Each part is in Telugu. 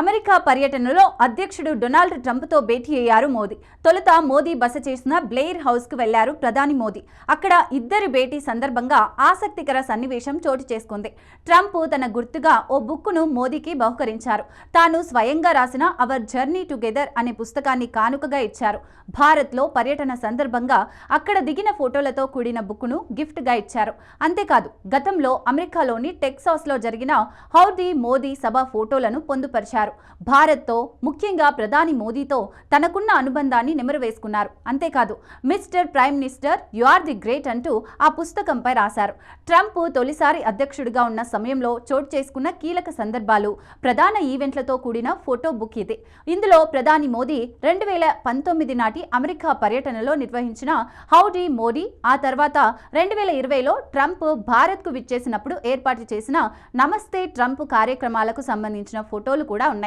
అమెరికా పర్యటనలో అధ్యక్షుడు డొనాల్డ్ ట్రంప్తో భేటీ అయ్యారు మోదీ. తొలుత మోదీ బస చేసిన బ్లెయిర్ హౌస్కు వెళ్ళారు ప్రధాని మోదీ. అక్కడ ఇద్దరి భేటీ సందర్భంగా ఆసక్తికర సన్నివేశం చోటు చేసుకుంది. ట్రంప్ తన గుర్తుగా ఓ బుక్కును మోదీకి బహుకరించారు. తాను స్వయంగా రాసిన అవర్ జర్నీ టుగెదర్ అనే పుస్తకాన్ని కానుకగా ఇచ్చారు. భారత్లో పర్యటన సందర్భంగా అక్కడ దిగిన ఫోటోలతో కూడిన బుక్కును గిఫ్ట్గా ఇచ్చారు. అంతేకాదు గతంలో అమెరికాలోని టెక్సాస్లో జరిగిన హౌడీ మోదీ సభ ఫోటోలను పొందుపరిచారు. భారత్తో ముఖ్యంగా ప్రధాని మోదీతో తనకున్న అనుబంధాన్ని నెమరువేసుకున్నారు. అంతేకాదు mister prime minister you are the great అంటూ ఆ పుస్తకంపై రాశారు. ట్రంప్ తొలిసారి అధ్యక్షుడిగా ఉన్న సమయంలో చోటు చేసుకున్న కీలక సందర్భాలు ప్రధాన ఈవెంట్లతో కూడిన ఫోటో బుక్ ఇది. ఇందులో ప్రధాని మోదీ రెండు వేల పంతొమ్మిది నాటి అమెరికా పర్యటనలో నిర్వహించిన హౌడీ మోడీ ఆ తర్వాత రెండు వేల ఇరవైలో ట్రంప్ భారత్కు విచ్చేసినప్పుడు ఏర్పాటు చేసిన నమస్తే ట్రంప్ కార్యక్రమాలకు సంబంధించిన ఫోటోలు కూడా ఉన్నాయి.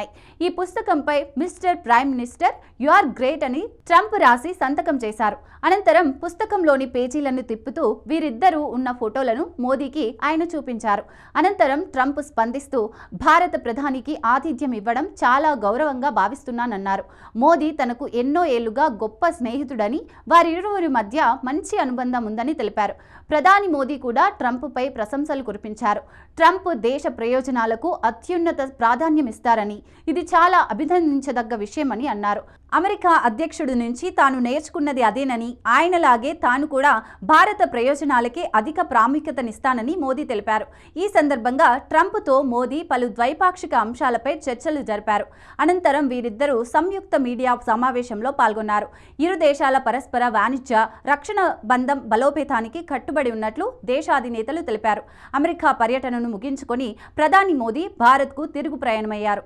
ఈ పుస్తకంపై mister prime minister you are great అని ట్రంప్ రాసి సంతకం చేశారు. అనంతరం పుస్తకంలోని పేజీలను తిప్పుతూ వీరిద్దరూ ఉన్న ఫోటోలను మోదీకి ఆయన చూపించారు. అనంతరం ట్రంప్ స్పందిస్తూ భారత ప్రధానికి ఆతిథ్యం ఇవ్వడం చాలా గౌరవంగా భావిస్తున్నానన్నారు. మోదీ తనకు ఎన్నో ఏళ్ళుగా గొప్ప స్నేహితుడని వారిరువురి మధ్య మంచి అనుబంధం ఉందని తెలిపారు. ప్రధాని మోదీ కూడా ట్రంప్పై ప్రశంసలు కురిపించారు. ట్రంప్ దేశ ప్రయోజనాలకు అత్యున్నత ప్రాధాన్యం ఇస్తారని ఇది చాలా అభినందించదగ్గ విషయమని అన్నారు. అమెరికా అధ్యక్షుడి నుంచి తాను నేర్చుకున్నది అదేనని ఆయనలాగే తాను కూడా భారత ప్రయోజనాలకే అధిక ప్రాముఖ్యతనిస్తానని మోదీ తెలిపారు. ఈ సందర్భంగా ట్రంప్తో మోదీ పలు ద్వైపాక్షిక అంశాలపై చర్చలు జరిపారు. అనంతరం వీరిద్దరూ సంయుక్త మీడియా సమావేశంలో పాల్గొన్నారు. ఇరు దేశాల పరస్పర వాణిజ్య రక్షణ బంధం బలోపేతానికి కట్టుబడి ఉన్నట్లు దేశాధినేతలు తెలిపారు. అమెరికా పర్యటనను ముగించుకొని ప్రధాని మోదీ భారత్కు తిరుగు ప్రయాణమయ్యారు.